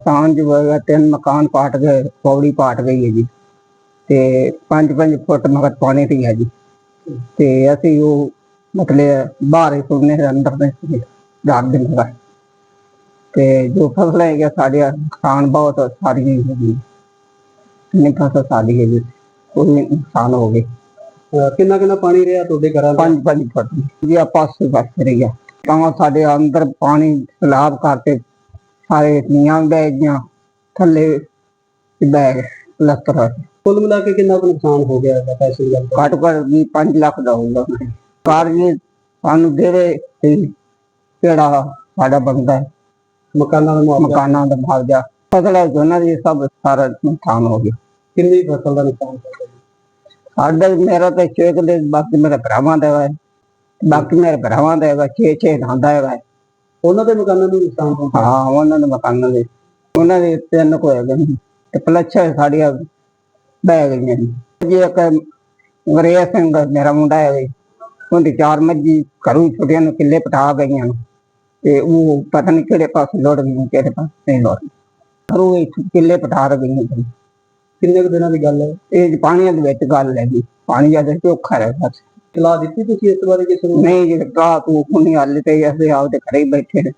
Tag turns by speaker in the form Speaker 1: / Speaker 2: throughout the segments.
Speaker 1: ਨੁਕਸਾਨ ਜੋ ਹੋਇਆ ਤਿੰਨ ਮਕਾਨ ਪਾਟ ਗਏ ਪੌੜੀ ਪਾਟ ਗਈ ਹੈ ਜੀ। ਤੇ 5-5 ਫੁੱਟ ਮਗਰ ਪਾਣੀ ਤੇ ਹੈ ਜੀ। ਤੇ ਅਸੀਂ ਉਹ ਮਤਲਬ ਬਾਹਰ ਹੀ ਸੁਣਨੇ ਦੇ ਅੰਦਰ ਨੇ ਰਾਤ ਦਿਨ ਦਾ ਤੇ ਜੋ ਫਸਲ ਹੈ ਗਿਆ ਸਾਡੇ ਨੁਕਸਾਨ ਬਹੁਤ ਸਾਰੀਆਂ ਹੀ ਹੋ ਗਈ ਨਹੀਂ ਫਸਲ ਸਾਡੀ ਹੈ ਜੀ ਕੋਈ ਨੁਕਸਾਨ ਹੋ ਗਏ
Speaker 2: ਕਿੰਨਾ ਕਿੰਨਾ ਪਾਣੀ ਰਿਹਾ ਤੁਹਾਡੇ ਘਰਾਂ ਦਾ?
Speaker 1: ਪੰਜ ਪੰਜ ਫੁੱਟ। ਜੀ ਆ ਪਾਸੇ ਪਾਸੇ ਰਹੀ ਤਾਂ ਸਾਡੇ ਅੰਦਰ ਪਾਣੀ ਸਲਾਬ ਕਰਕੇ ਸਾਰੇ ਨੀਆਂ ਬਹਿ ਗਈਆਂ ਥੱਲੇ ਬੈਗ ਲੱਤਰ
Speaker 2: ਕੁੱਲ ਮਿਲਾ ਕੇ ਕਿੰਨਾ ਕੁ ਨੁਕਸਾਨ ਹੋ ਗਿਆ ਹੈ ਪੈਸੇ ਦੀ? ਗੱਲ ਕਰੀਏ।
Speaker 1: ਘੱਟ ਘੱਟ ਵੀ 5 ਲੱਖ ਦਾ ਹੋਊਗਾ। ਕਾਰ ਜੀ ਸਾਨੂੰ ਦੇਵੇ ਤੇ ਕਿਹੜਾ ਸਾਡਾ ਬੰਦਾ ਹੈ।
Speaker 2: ਮਕਾਨਾਂ ਦਾ ਮੁਆਵਜ਼ਾ?
Speaker 1: ਮਕਾਨਾਂ ਦਾ ਮੁਆਵਜ਼ਾ। ਫਸਲ ਹੈ ਉਹਨਾਂ ਦੀ ਸਭ ਸਾਰਾ ਨੁਕਸਾਨ ਹੋ ਗਿਆ।
Speaker 2: ਕਿੰਨੀ ਫਸਲ ਦਾ ਨੁਕਸਾਨ ਹੋ ਗਿਆ?
Speaker 1: ਸਾਡਾ ਮੇਰਾ ਤੇ ਛੇ ਦੇ ਬਾਕੀ ਮੇਰੇ ਭਰਾਵਾਂ ਦਾ ਹੈ। ਬਾਕੀ ਮੇਰੇ ਭਰਾਵਾਂ ਦਾ ਹੈਗਾ ਛੇ ਛੇ ਦਾ ਹੈਗਾ
Speaker 2: ਉਹਨਾਂ ਦੇ ਮਕਾਨਾਂ ਨੂੰ ਨੁਕਸਾਨ ਪਹੁੰਚਿਆ
Speaker 1: ਹਾਂ। ਉਹਨਾਂ ਦੇ ਮਕਾਨਾਂ ਦੇ। ਉਹਨਾਂ ਦੇ ਤਿੰਨ ਕੋ ਹੈਗੇ ਨੇ। ਤੇ ਪਲੱਛਾ ਸਾਡੀਆਂ ਬਹਿ ਗਈਆਂ ਨੇ। ਜੀ ਇੱਕ ਵਰਿਆ ਸਿੰਘ ਮੇਰਾ ਮੁੰਡਾ ਹੈ ਉਹਦੀ ਚਾਰ ਮੱਝੀ ਘਰੋਂ ਛੁੱਟੀਆਂ ਨੂੰ ਕਿੱਲੇ ਪਟਾ ਗਈਆਂ ਨੇ। ਤੇ ਉਹ ਪਤਾ ਨਹੀਂ ਕਿਹੜੇ ਪਾਸੇ ਲੋੜ ਗਈ ਕਿਹੜੇ ਪਾਸੇ ਨਹੀਂ ਲੋੜ ਘਰੋਂ ਹੀ ਕਿੱਲੇ ਪਟਾ ਗਈਆਂ ਨੇ।
Speaker 2: ਕਿੰਨੇ ਕੁ ਦਿਨਾਂ ਦੀ ਗੱਲ ਹੈ?
Speaker 1: ਇਹ ਜੀ ਪਾਣੀਆਂ ਦੇ ਵਿੱਚ ਗੱਲ ਹੈ ਜੀ। ਪਾਣੀ ਜ਼ਿਆਦਾ ਚੋਖਾ ਹੈ ਬਸ
Speaker 2: ਸਲਾਹ ਦਿੱਤੀ ਤੁਸੀਂ ਇਸ ਬਾਰੇ ਕਿਸੇ ਨੂੰ?
Speaker 1: ਨਹੀਂ ਜੀ ਤਾਂ ਤੂੰ ਕੁਣੀ ਹਾਲੇ ਤੇ ਅਸੀਂ ਆਪਦੇ ਘਰੇ ਹੀ ਬੈਠੇ ਨੇ।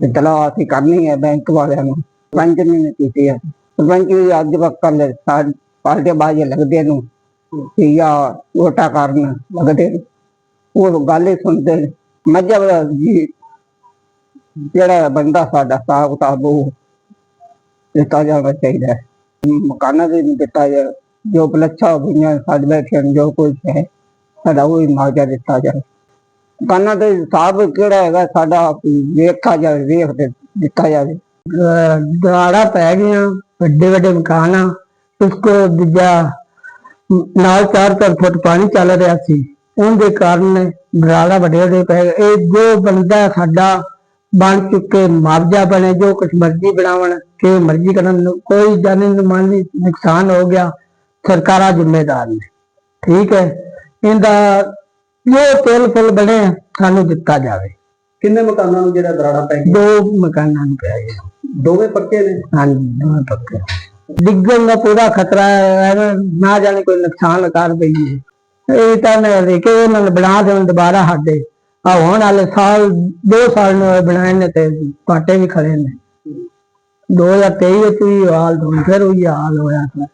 Speaker 1: ਤੇ ਤਲਾਹ ਅਸੀਂ ਕਰਨੀ ਹੈ ਬੈਂਕ ਵਾਲਿਆਂ ਨੂੰ। ਪੰਜ ਮਹੀਨੇ ਕੀਤੀ ਹੈ ਸਰਪੰਚ ਵੀ ਅੱਜ ਵਕਤ ਲੈ ਸਾਡ ਪਾਲਟੇ ਬਾਜੇ ਲੱਗਦੇ ਨੂੰ। ਤੇ ਜਾਂ ਵੋਟਾਂ ਕਰਨ ਲੱਗਦੇ ਨੇ। ਉਹ ਗੱਲ ਹੀ ਸੁਣਦੇ ਨੇ। ਮੱਝਾਂ ਜੀ, ਜਿਹੜਾ ਬੰਦਾ ਸਾਡਾ ਹਿਸਾਬ ਕਿਤਾਬ ਉਹ ਦਿੱਤਾ ਜਾਣਾ ਚਾਹੀਦਾ ਹੈ। ਮਕਾਨਾਂ ਦੇ ਨਹੀਂ ਦਿੱਤਾ ਜਾ ਜੋ ਪਲੱਛਾ ਹੋ ਸਾਡੇ ਬੈਠੇ ਜੋ ਕੁਝ ਹੈ। ਸਾਡਾ ਉਹ ਹੀ ਮੁਆਵਜ਼ਾ ਦਿੱਤਾ ਜਾਏ। ਦੁਕਾਨਾਂ ਦੇ ਹਿਸਾਬ ਕਿਹੜਾ ਹੈਗਾ, ਸਾਡਾ ਵੇਖਾ ਜਾਵੇ, ਵੇਖ ਦੇ ਦਿੱਤਾ ਜਾਵੇ। ਗਾੜਾ ਪੈ ਗਿਆ ਵੱਡੇ ਵੱਡੇ ਮਕਾਨ ਆ, ਉਸ ਕੋ ਦੂਜਾ ਨਾਲ ਚਾਰ ਚਾਰ ਫੁੱਟ ਪਾਣੀ ਚੱਲ ਰਿਹਾ ਸੀ। ਉਹਦੇ ਕਾਰਨ ਗਾੜਾ ਵੱਡੇ ਵੱਡੇ ਪੈ ਗਏ। ਇਹ ਜੋ ਬੰਦਾ ਸਾਡਾ ਬਣ ਚੁੱਕੇ, ਮੁਆਵਜ਼ਾ ਬਣੇ, ਜੋ ਕੁਛ ਮਰਜ਼ੀ ਬਣਾਵਣ, ਕਿ ਮਰਜ਼ੀ ਕਰਨ, ਕੋਈ ਜਾਨੀ ਮਾਲੀ ਨੁਕਸਾਨ ਹੋ ਗਿਆ, ਸਰਕਾਰਾਂ ਜ਼ਿੰਮੇਦਾਰ ਨੇ। ਠੀਕ ਹੈ। ਇਹਦਾ ਜੋ ਤੇਲ ਫੁੱਲ ਬਣੇ ਸਾਨੂੰ ਦਿੱਤਾ ਜਾਵੇ।
Speaker 2: ਕਿੰਨੇ ਮਕਾਨਾਂ ਨੂੰ ਜਿਹੜਾ ਦਰਾੜਾ ਪੈ ਗਿਆ?
Speaker 1: ਦੋ ਮਕਾਨਾਂ ਨੂੰ ਪਿਆ ਗਿਆ।
Speaker 2: ਦੋਵੇਂ ਪੱਕੇ ਨੇ?
Speaker 1: ਹਾਂਜੀ ਦੋਵੇਂ ਪੱਕੇ। ਡਿੱਗਣ ਦਾ ਪੂਰਾ ਖਤਰਾ ਹੈ ਨਾ ਜਾਣੇ ਕੋਈ ਨੁਕਸਾਨ ਕਰ ਪਈਏ ਇਹ ਤਾਂ ਨੇ ਕਿ ਉਹਨਾਂ ਨੇ ਬਣਾ ਦੇਣ ਦੁਬਾਰਾ ਸਾਡੇ। ਆ ਹੁਣ ਵਾਲੇ ਸਾਲ ਦੋ ਸਾਲ ਨੂੰ ਬਣਾਏ ਨੇ ਤੇ ਪਾਟੇ ਵੀ ਖੜੇ ਨੇ। 2023 ਵਿੱਚ ਵੀ ਹਾਲ ਹੋਈ ਫਿਰ ਉਹੀ ਹਾਲ ਹੋਇਆ। ਸੀ